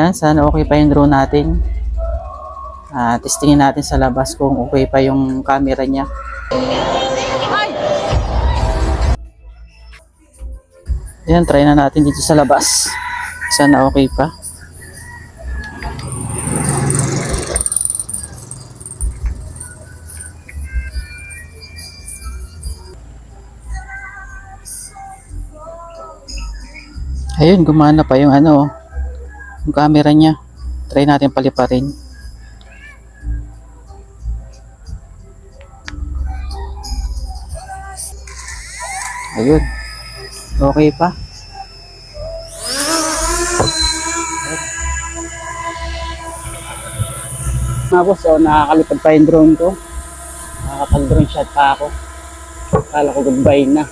Yan, sana okay pa yung drone natin. Ah, testingin natin sa labas kung okay pa yung camera niya. Yan, try na natin dito sa labas. Sana okay pa. Ayun, gumana pa yung ano, yung camera niya. Try natin paliparin. Ayun. Okay pa. Boss, oh, nakakalipad pa yung drone ko. Nakakapag-drone shot pa ako. Kala ko goodbye na.